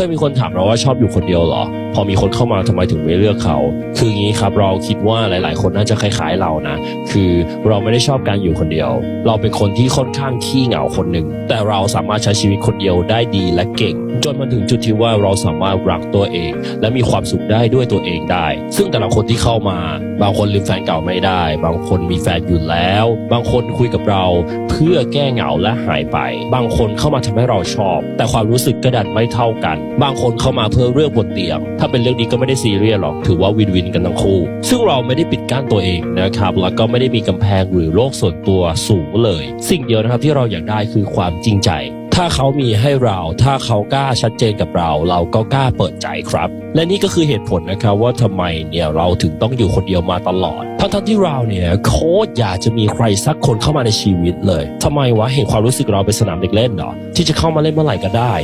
เคยมีคนถามเราว่าชอบอยู่คนเดียวเหรอพอมีคนเข้ามาทำไมถึงไม่เลือกเขา คืออย่างนี้ครับเราคิดว่าหลาย ๆ คนน่าจะคล้าย ๆ เรานะ คือเราไม่ได้ชอบการอยู่คนเดียว เราเป็นคนที่ค่อนข้างขี้เหงาคนหนึ่งแต่เราสามารถใช้ชีวิตคนเดียวได้ดีและเก่ง จนมาถึงจุดที่ว่าเราสามารถรักตัวเอง และมีความสุขได้ด้วยตัวเองได้ ซึ่งแต่ละคนที่เข้ามา บางคนลืมแฟนเก่าไม่ได้ บางคนมีแฟนอยู่แล้ว บางคนคุยกับเราเพื่อแก้เหงาและหายไป บางคนเข้ามาทำให้เราชอบ แต่ความรู้สึกก็ดันไม่เท่ากัน บางคนเข้ามาเพื่อเรื่องบนเตียงถ้าเป็นเรื่องนี้ก็ไม่ได้ซีเรียสหรอกถือว่าวินวินกันทั้งคู่ ซึ่งเราไม่ได้ปิดกั้นตัวเองนะครับแล้วก็ไม่ได้มีกำแพงหรือโลกส่วนตัวสูงเลย สิ่งเดียวนะครับที่เราอยากได้คือความจริงใจ ถ้าเขามีให้เรา ถ้าเขากล้าชัดเจนกับเรา เราก็กล้าเปิดใจครับ และนี่ก็คือเหตุผลนะครับว่าทำไมเนี่ยเราถึงต้องอยู่คนเดียวมาตลอดทั้งทั้งที่เราเนี่ยโคตรอยากจะมีใครสักคนเข้ามาในชีวิตเลยทำไมวะเห็นความรู้สึกเราเป็นสนามเด็กเล่นเหรอที่จะเข้ามาเล่นเมื่อไหร่ก็ได้